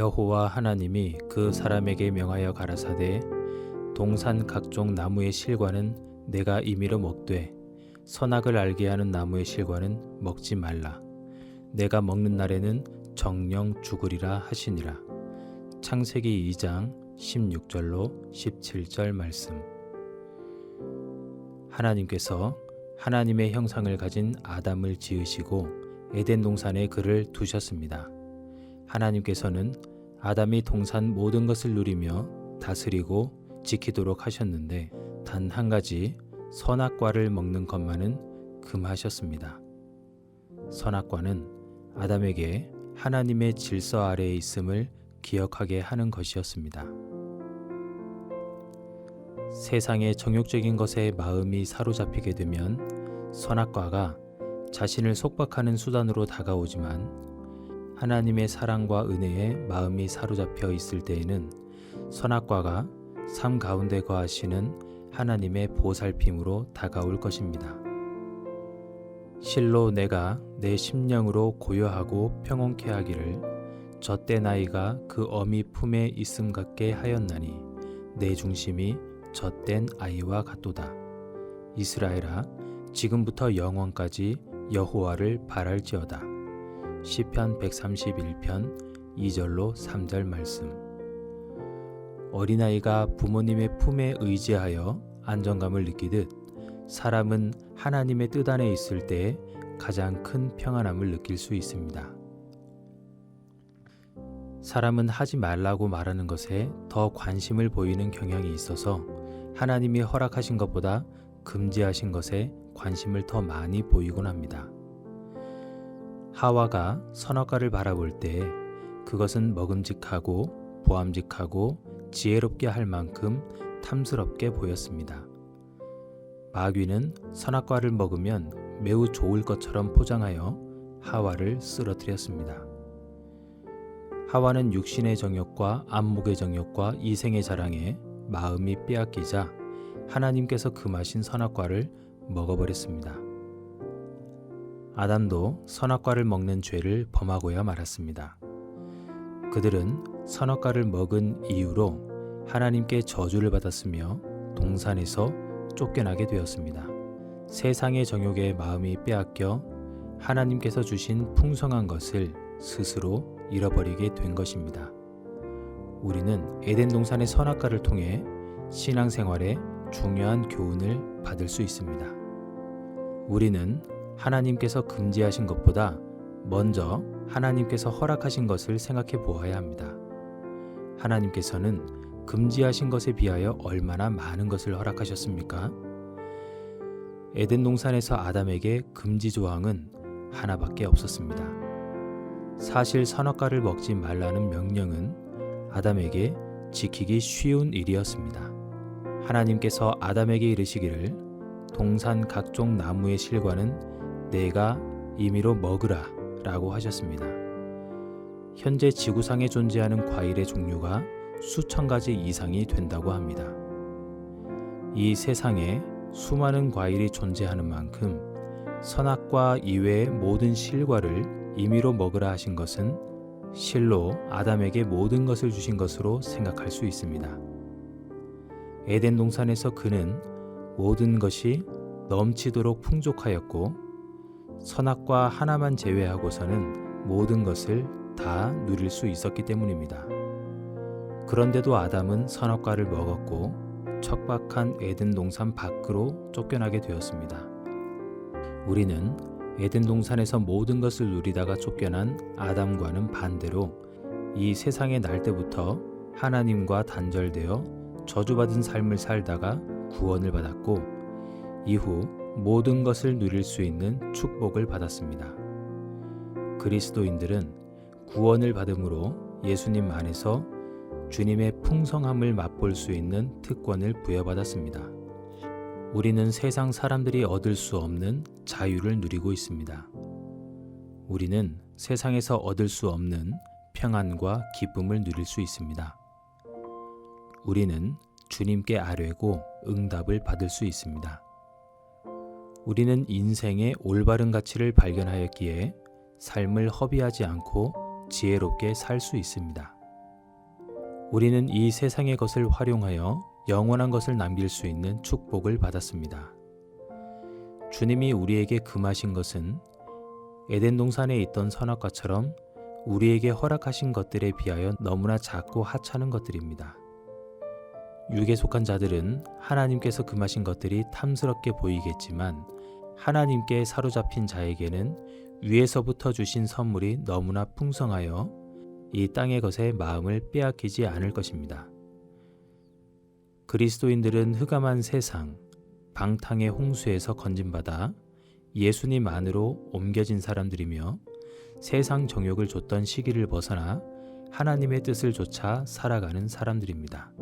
여호와 하나님이 그 사람에게 명하여 가라사대 동산 각종 나무의 실과는 내가 임의로 먹되 선악을 알게 하는 나무의 실과는 먹지 말라. 내가 먹는 날에는 정령 죽으리라 하시니라. 창세기 2장 16절로 17절 말씀. 하나님께서 하나님의 형상을 가진 아담을 지으시고 에덴 동산에 그를 두셨습니다. 하나님께서는 아담이 동산 모든 것을 누리며 다스리고 지키도록 하셨는데 단 한 가지 선악과를 먹는 것만은 금하셨습니다. 선악과는 아담에게 하나님의 질서 아래에 있음을 기억하게 하는 것이었습니다. 세상의 정욕적인 것에 마음이 사로잡히게 되면 선악과가 자신을 속박하는 수단으로 다가오지만 하나님의 사랑과 은혜에 마음이 사로잡혀 있을 때에는 선악과가 삶 가운데 거하시는 하나님의 보살핌으로 다가올 것입니다. 실로 내가 내 심령으로 고요하고 평온케 하기를 젖대 나이가 그 어미 품에 있음 같게 하였나니 내 중심이 젖된 아이와 같도다. 이스라엘아 지금부터 영원까지 여호와를 바랄지어다. 시편 131편 2절로 3절 말씀. 어린아이가 부모님의 품에 의지하여 안정감을 느끼듯 사람은 하나님의 뜻 안에 있을 때 가장 큰 평안함을 느낄 수 있습니다. 사람은 하지 말라고 말하는 것에 더 관심을 보이는 경향이 있어서 하나님이 허락하신 것보다 금지하신 것에 관심을 더 많이 보이곤 합니다. 하와가 선악과를 바라볼 때 그것은 먹음직하고 보암직하고 지혜롭게 할 만큼 탐스럽게 보였습니다. 마귀는 선악과를 먹으면 매우 좋을 것처럼 포장하여 하와를 쓰러뜨렸습니다. 하와는 육신의 정욕과 안목의 정욕과 이생의 자랑에 마음이 빼앗기자 하나님께서 금하신 선악과를 먹어버렸습니다. 아담도 선악과를 먹는 죄를 범하고야 말았습니다. 그들은 선악과를 먹은 이유로 하나님께 저주를 받았으며 동산에서 쫓겨나게 되었습니다. 세상의 정욕에 마음이 빼앗겨 하나님께서 주신 풍성한 것을 스스로 잃어버리게 된 것입니다. 우리는 에덴 동산의 선악과를 통해 신앙생활에 중요한 교훈을 받을 수 있습니다. 우리는 하나님께서 금지하신 것보다 먼저 하나님께서 허락하신 것을 생각해 보아야 합니다. 하나님께서는 금지하신 것에 비하여 얼마나 많은 것을 허락하셨습니까? 에덴 동산에서 아담에게 금지 조항은 하나밖에 없었습니다. 사실 선악과를 먹지 말라는 명령은 아담에게 지키기 쉬운 일이었습니다. 하나님께서 아담에게 이르시기를 동산 각종 나무의 실과는 내가 임의로 먹으라 라고 하셨습니다. 현재 지구상에 존재하는 과일의 종류가 수천 가지 이상이 된다고 합니다. 이 세상에 수많은 과일이 존재하는 만큼 선악과 이외의 모든 실과를 임의로 먹으라 하신 것은 실로 아담에게 모든 것을 주신 것으로 생각할 수 있습니다. 에덴 동산에서 그는 모든 것이 넘치도록 풍족하였고 선악과 하나만 제외하고서는 모든 것을 다 누릴 수 있었기 때문입니다. 그런데도 아담은 선악과를 먹었고 척박한 에덴 동산 밖으로 쫓겨나게 되었습니다. 우리는 에덴 동산에서 모든 것을 누리다가 쫓겨난 아담과는 반대로 이 세상에 날 때부터 하나님과 단절되어 저주받은 삶을 살다가 구원을 받았고 이후 모든 것을 누릴 수 있는 축복을 받았습니다. 그리스도인들은 구원을 받음으로 예수님 안에서 주님의 풍성함을 맛볼 수 있는 특권을 부여받았습니다. 우리는 세상 사람들이 얻을 수 없는 자유를 누리고 있습니다. 우리는 세상에서 얻을 수 없는 평안과 기쁨을 누릴 수 있습니다. 우리는 주님께 아뢰고 응답을 받을 수 있습니다. 우리는 인생의 올바른 가치를 발견하였기에 삶을 허비하지 않고 지혜롭게 살 수 있습니다. 우리는 이 세상의 것을 활용하여 영원한 것을 남길 수 있는 축복을 받았습니다. 주님이 우리에게 금하신 것은 에덴 동산에 있던 선악과처럼 우리에게 허락하신 것들에 비하여 너무나 작고 하찮은 것들입니다. 육에 속한 자들은 하나님께서 금하신 것들이 탐스럽게 보이겠지만 하나님께 사로잡힌 자에게는 위에서부터 주신 선물이 너무나 풍성하여 이 땅의 것에 마음을 빼앗기지 않을 것입니다. 그리스도인들은 흑암한 세상, 방탕의 홍수에서 건진받아 예수님 안으로 옮겨진 사람들이며 세상 정욕을 줬던 시기를 벗어나 하나님의 뜻을 좇아 살아가는 사람들입니다.